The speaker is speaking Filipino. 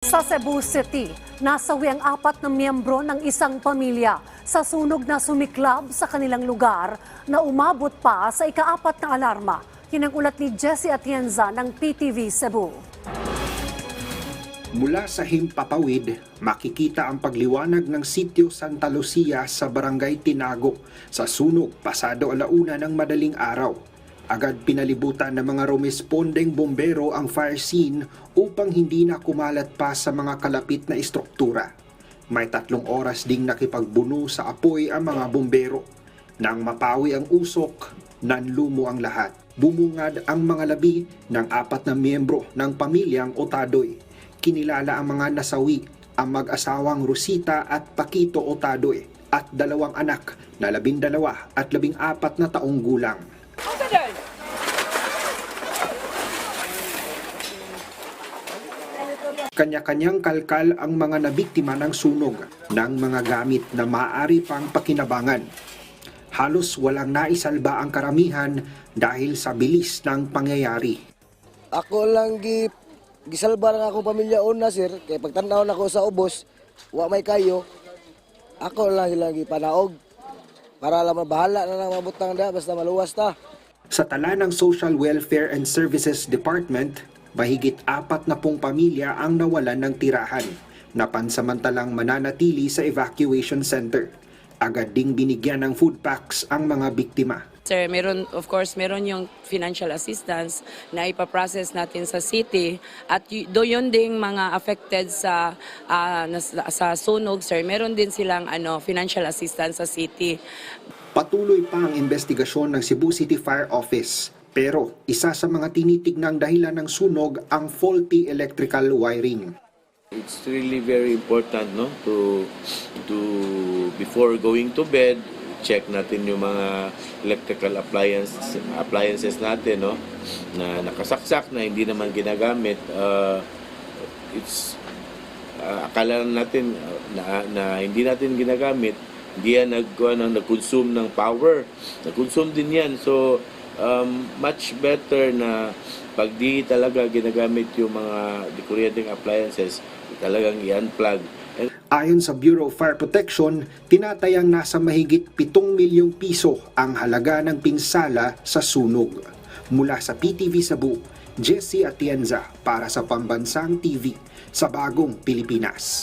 Sa Cebu City, nasawi ang apat na miyembro ng isang pamilya sa sunog na sumiklab sa kanilang lugar na umabot pa sa ikaapat na alarma. Yan ang ulat ni Jesse Atienza ng PTV Cebu. Mula sa Himpapawid, makikita ang pagliwanag ng sitio Santa Lucia sa Barangay Tinago sa sunog pasado alauna ng madaling araw. Agad pinalibutan ng mga rumespondeng bombero ang fire scene upang hindi na kumalat pa sa mga kalapit na istruktura. May tatlong oras ding nakipagbuno sa apoy ang mga bombero. Nang mapawi ang usok, nanlumo ang lahat. Bumungad ang mga labi ng apat na miyembro ng pamilyang Otadoy. Kinilala ang mga nasawi, ang mag-asawang Rosita at Paquito Otadoy at dalawang anak na labindalawa at labing apat na taong gulang. Kanya-kanyang kalkal ang mga nabiktima ng sunog ng mga gamit na maaari pang pakinabangan. Halos walang naisalba ang karamihan dahil sa bilis ng pangyayari. Ako lang gi gisalba lang akong pamilya una sir kay pagtanaw na ako sa ubos wa may kayo ako lang sila gi panaog para lang mabahala na lang mabutang da basta maluwas ta Sa tala ng Social Welfare and Services Department, mahigit apat na pong pamilya ang nawalan ng tirahan na pansamantalang mananatili sa evacuation center. Agad ding binigyan ng food packs ang mga biktima. Sir, meron, of course, meron yung financial assistance na ipaprocess natin sa city at y- do yun ding mga affected sa nas- sa sunog, sir. Meron din silang ano financial assistance sa city. Patuloy pa ang investigasyon ng Cebu City Fire Office. Pero isa sa mga tinitignang dahilan ng sunog ang faulty electrical wiring. It's really very important no to to before going to bed check natin yung mga electrical appliances appliances natin no na nakasaksak na hindi naman ginagamit. Uh, it's uh, akala natin uh, na, na hindi natin ginagamit hindi yan nag ano, nag-consume ng power. Nag-consume din yan. So um, much better na pag di talaga ginagamit yung mga kuryenteng appliances talagang i-unplug And Ayon sa Bureau of Fire Protection, tinatayang nasa mahigit 7 milyong piso ang halaga ng pinsala sa sunog. Mula sa PTV Cebu, Jesse Atienza para sa Pambansang TV sa Bagong Pilipinas.